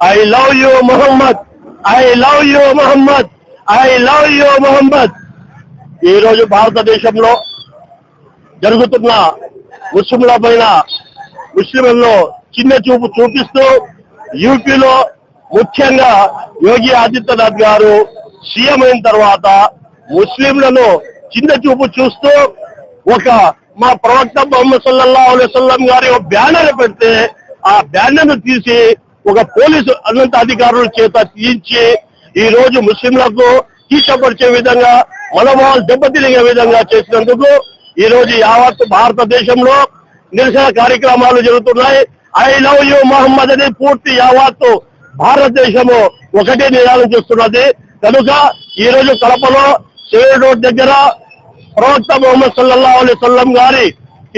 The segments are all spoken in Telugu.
I love you Mohammed I love you Mohammed I love you Mohammed ఈ రోజు భారతదేశంలో జరుగుతున్న ముస్లింల పైన ముస్లింలలో చిన్న చూపు చూపిస్తూ యూపీలో ముఖ్యంగా యోగి ఆదిత్యనాథ్ గారు సీఎం అయిన తర్వాత ముస్లింలను చిన్న చూపు చూస్తూ ఒక మా ప్రవక్త మొహమ్మద్ సల్లల్లా అలైవల్లం గారి బ్యానర్ పెడితే ఆ బ్యానర్ను తీసి ఒక పోలీసు అనంత అధికారుల చేత తీయించి ఈ రోజు ముస్లింలకు తీర్చపరిచే విధంగా మనోభావాలు దెబ్బతిరిగే విధంగా చేసినందుకు ఈ రోజు యావత్ భారతదేశంలో నిరసన కార్యక్రమాలు జరుగుతున్నాయి. ఐ లవ్ యూ మహమ్మద్ అని పూర్తి యావత్తు భారతదేశము ఒకటే నిదానం చేస్తున్నది. కనుక ఈ రోజు కడపలో సివిల్ రోడ్ దగ్గర ప్రవక్త మొహమ్మద్ సల్లల్లా అలీ సల్లం గారి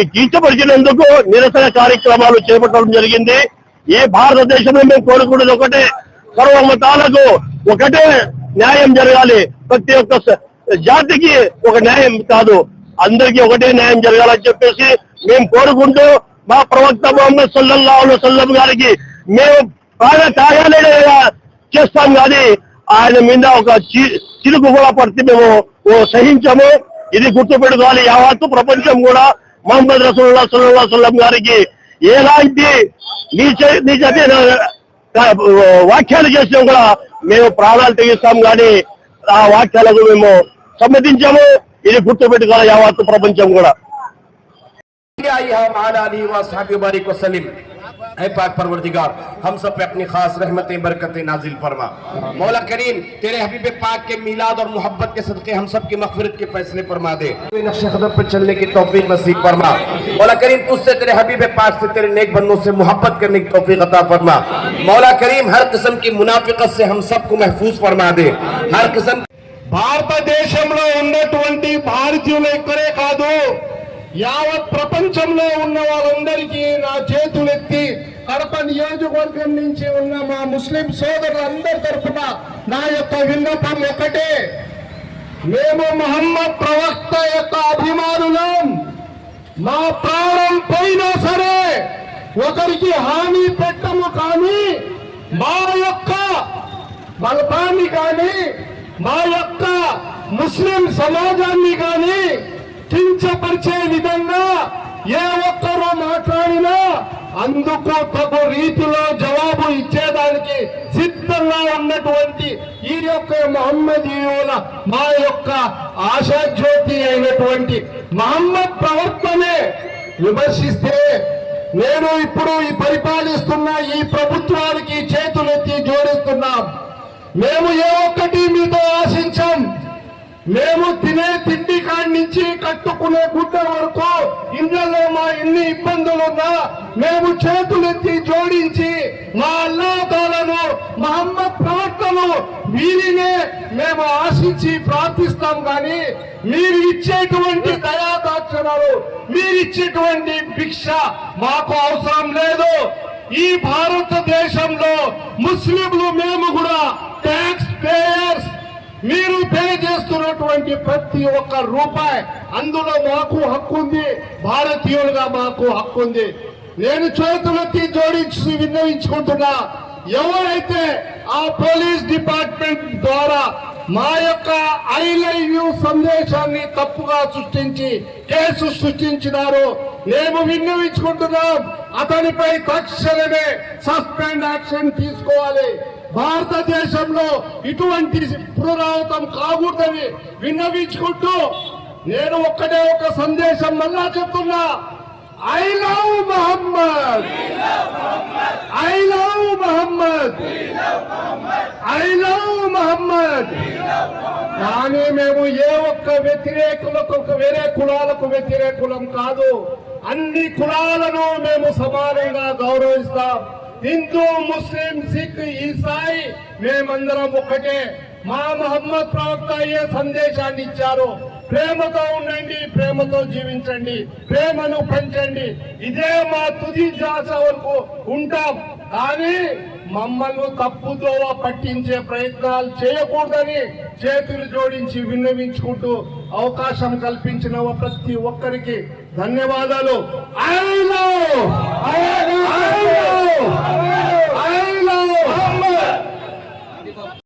కించపరిచినందుకు నిరసన కార్యక్రమాలు చేపట్టడం జరిగింది. ఈ భారతదేశంలో మేము కోరుకునేది ఒకటే సర్వమతాలకు ఒకటే న్యాయం జరగాలి. ప్రతి ఒక్క జాతికి ఒక న్యాయం కాదు. అందరికీ ఒకటే న్యాయం జరగాలని చెప్పేసి మేము కోరుకుంటూ మా ప్రవక్త మొహమ్మద్ సల్లల్లా సల్లం గారికి మేము ప్రాణ త్యాగాలే చేస్తాం కానీ ఆయన మీద ఒక చి- చిలుకు కూడా పడితే మేము సహించము. ఇది గుర్తుపెట్టుకోవాలి. యావత్తు ప్రపంచం కూడా మహమ్మద్ రసూల్లా సుల్లా సల్లం గారికి ఎలాంటి నీచ నీచమైన వాక్యాలు చేసినా కూడా మేము ప్రాణాలు తెగిస్తాం కానీ ఆ వాక్యాలకు మేము సమ్మతించాము. ఇది గుర్తుపెట్టుకోవాలి యావత్తు ప్రపంచం కూడా. आई हम आला अली व साहब बारिक वसलिम ऐ पाक परवरदिगार हम सब पे अपनी खास रहमतें बरकतें नाजिल फरमा मौला करीम तेरे हबीब पाक के मिलाद और मोहब्बत के सदके हम सब की मगफिरत के फैसले फरमा दे नक्श कदम पर चलने की तौफीक नसीब फरमा मौला करीम तुझसे तेरे हबीब पाक से तेरे नेक बंदों से मोहब्बत करने की तौफीक अता फरमा मौला करीम हर किस्म की मुनाफिकत से हम सबको महफूज फरमा दे हर किस्म భారతదేశంలో ఉన్నటువంటి భారతీయులు ఇక్కడే కాదు యావత్ ప్రపంచంలో ఉన్న వాళ్ళందరికీ నా చేతులెత్తి కడప నియోజకవర్గం నుంచి ఉన్న మా ముస్లిం సోదరులందరి తరఫున నా యొక్క విన్నపం ఒకటే. మేము మహమ్మద్ ప్రవక్త యొక్క అభిమానులం. మా ప్రాణం పోయినా సరే ఒకరికి హాని పెట్టము కానీ మా యొక్క బలపాన్ని కానీ మా యొక్క ముస్లిం సమాజాన్ని కానీ కించపరిచే విధంగా ఏ ఒక్కరూ మాట్లాడినా అందుకు తగు రీతిలో జవాబు ఇచ్చేదానికి సిద్ధంగా ఉన్నటువంటి ఈ యొక్క మహమ్మదీయుల మా యొక్క ఆశాజ్యోతి అయినటువంటి మహమ్మద్ ప్రవర్తనే విమర్శిస్తే నేను ఇప్పుడు ఈ పరిపాలిస్తున్న ఈ ప్రభుత్వానికి చేతులెత్తి జోడిస్తున్నాం. మేము ఏ ఒక్కటి మీతో ఆశించాం. మేము తినే తిండి కాడి నుంచి కట్టుకునే గుడ్డ వరకు ఇళ్ళలో మా ఎన్ని ఇబ్బందులున్నా మేము చేతులెత్తి జోడించి మా అల్లాదాలను మహమ్మద్ ప్రవర్తను వీరినే మేము ఆశించి ప్రార్థిస్తాం కానీ మీరు ఇచ్చేటువంటి దయాదాక్షణాలు మీరు ఇచ్చేటువంటి భిక్ష మాకు అవసరం లేదు. ఈ భారతదేశంలో ముస్లింలు మేము కూడా ట్యాక్స్ పేయర్స్ మీరు పే చేస్తున్నటువంటి ప్రతి ఒక్క రూపాయి అందులో మాకు హక్కు ఉంది భారతీయులుగా మాకు హక్కు ఉంది నేను చేతులెత్తి జోడించి విన్నవించుకుంటున్నా ఎవరైతే ఆ పోలీస్ డిపార్ట్మెంట్ ద్వారా మా యొక్క ఐ లైవ్ యూ సందేశాన్ని తప్పుగా సృష్టించి కేసు సృష్టించినారు మేము విన్నవించుకుంటున్నాం. అతనిపై తక్షణమే సస్పెండ్ యాక్షన్ తీసుకోవాలి. భారతదేశంలో ఇటువంటి పునరావృతం కాకూడదని విన్నవించుకుంటూ నేను ఒక్కటే ఒక సందేశం మళ్ళా చెప్తున్నా. I love Mahammad. I love Mahammad. I love Mahammad. కానీ మేము ఏ ఒక్క వ్యతిరేకులకు ఒక వేరే కులాలకు వ్యతిరేకులం కాదు. అన్ని కులాలను మేము సమానంగా గౌరవిస్తాం. హిందూ ముస్లిం సిక్ ఈసాయి మేమందరం ఒక్కటే. మా మహమ్మద్ ప్రవక్త అయ్యే సందేశాన్ని ఇచ్చారు. ప్రేమతో ఉండండి ప్రేమతో జీవించండి ప్రేమను పెంచండి. ఇదే మా తుది జాస వరకు ఉంటాం. కానీ మమ్మల్ని తప్పుదోవ పట్టించే ప్రయత్నాలు చేయకూడదని చేతులు జోడించి విన్నవించుకుంటూ అవకాశం కల్పించిన ప్రతి ఒక్కరికి ధన్యవాదాలు. ఐలో! ఐలో! ఐలో!